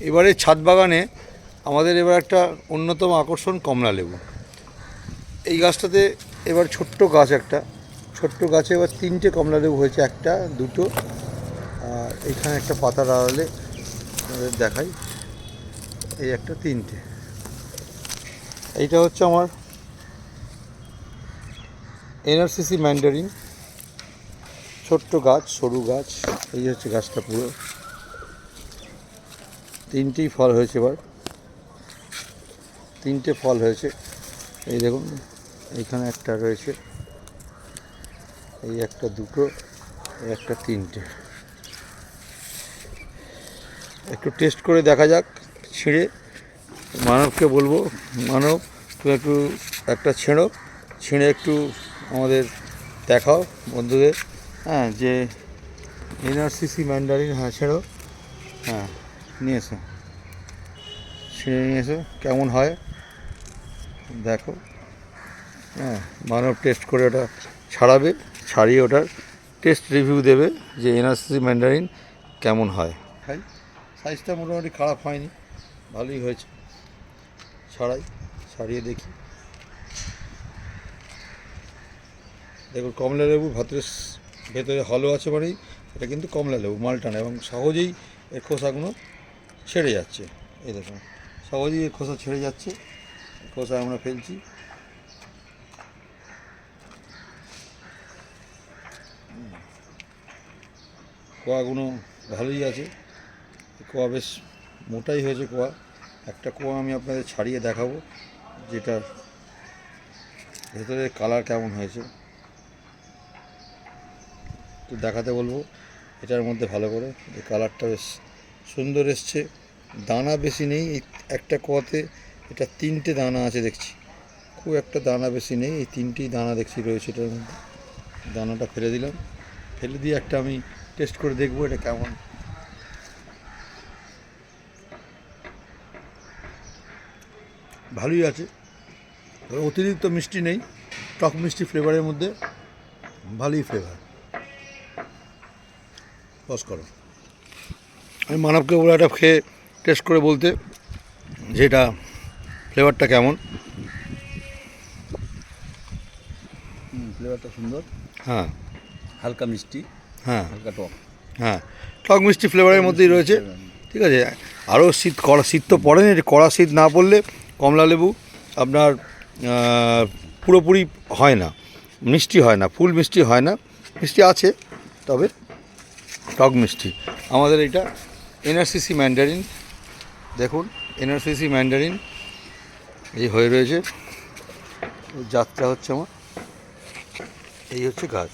এবারে ছাদ বাগানে আমাদের এবার একটা অন্যতম আকর্ষণ কমলা লেবু। এই গাছটাতে এবার ছোট্ট গাছ একটা, ছোট্ট গাছে এবার তিনটে কমলা লেবু হয়েছে, একটা, দুটো। আর এখানে একটা পাতা আড়ালে আপনাদের দেখাই, এই একটা তিনটে। এইটা হচ্ছে আমার এনআরসিসি ম্যান্ডারিন। ছোট্ট গাছ, সরু গাছ, এই হচ্ছে গাছটা পুরো। তিনটেই ফল হয়েছে এবার। তিনটে ফল হয়েছে। এই দেখুন, এইখানে একটা রয়েছে, এই একটা দুটো একটা তিনটে। একটু টেস্ট করে দেখা যাক, ছিঁড়ে। মানবকে বলব, মানব, তুমি একটু, একটা ছেঁড়ো, ছিঁড়ে একটু আমাদের দেখাও বন্ধুদের। হ্যাঁ যে এনআরসিসি ম্যান্ডারিন হ্যাঁ ছেড়ো। হ্যাঁ। নিয়ে এসো ছিঁড়ে নিয়ে এসো কেমন হয়? দেখো। হ্যাঁ মানব টেস্ট করে ওটা ছাড়াবে, ছাড়িয়ে ওটার টেস্ট রিভিউ দেবে যে এনআরসিসি ম্যান্ডারিন কেমন হয়। খাই সাইজটা মোটামুটি খারাপ হয়নি, ভালোই হয়েছে। ছাড়াই, ছাড়িয়ে দেখি। দেখুন কমলা লেবু ভেতরে ভেতরে হলো আছে মানেই এটা কিন্তু কমলা লেবু, মালটা না, এবং সহজেই এর খোসাগুলো ছেড়ে যাচ্ছে। এই দেখুন, সহজেই খোসা ছেড়ে যাচ্ছে। খোসা আমরা ফেলছি। কোয়াগুলো ভালোই আছে। কোয়া বেশ মোটাই হয়েছে কোয়া। একটা কোয়া আমি আপনাদের ছাড়িয়ে দেখাবো, যেটার ভেতরে কালার কেমন হয়েছে। একটু দেখাতে বলব, এটার মধ্যে ভালো করে, এই কালারটা বেশ সুন্দর এসছে। দানা বেশি নেই, এই একটা কোয়াতে এটা তিনটে দানা আছে দেখছি। খুব একটা দানা বেশি নেই, এই তিনটেই দানা দেখছি রয়েছে এটার মধ্যে। দানাটা ফেলে দিলাম। ফেলে দিয়ে একটা আমি টেস্ট করে দেখব এটা কেমন। ভালোই আছে। অতিরিক্ত মিষ্টি নেই, টক মিষ্টি ফ্লেভারের মধ্যে, ভালোই ফ্লেভার বস করো। আমি মানবকে বলে একটা খেয়ে টেস্ট করে বলতে যে এটা ফ্লেভারটা কেমন। ফ্লেভারটা সুন্দর। হ্যাঁ। হালকা মিষ্টি। হ্যাঁ। হালকা টক। হ্যাঁ। টক মিষ্টি ফ্লেভারের মধ্যেই রয়েছে। ঠিক আছে? আরও শীত কড়া শীত তো পড়েনি। কড়া শীত না পড়লে কমলা লেবু আপনার পুরোপুরি হয় না। মিষ্টি হয় না। ফুল মিষ্টি হয় না। মিষ্টি আছে তবে টক মিষ্টি। আমাদের এটা এনআরসিসি ম্যান্ডারিন দেখুন এনআরসিসি ম্যান্ডারিন এই হয়ে রয়েছে। যাত্রা হচ্ছে আমার এই হচ্ছে গাছ।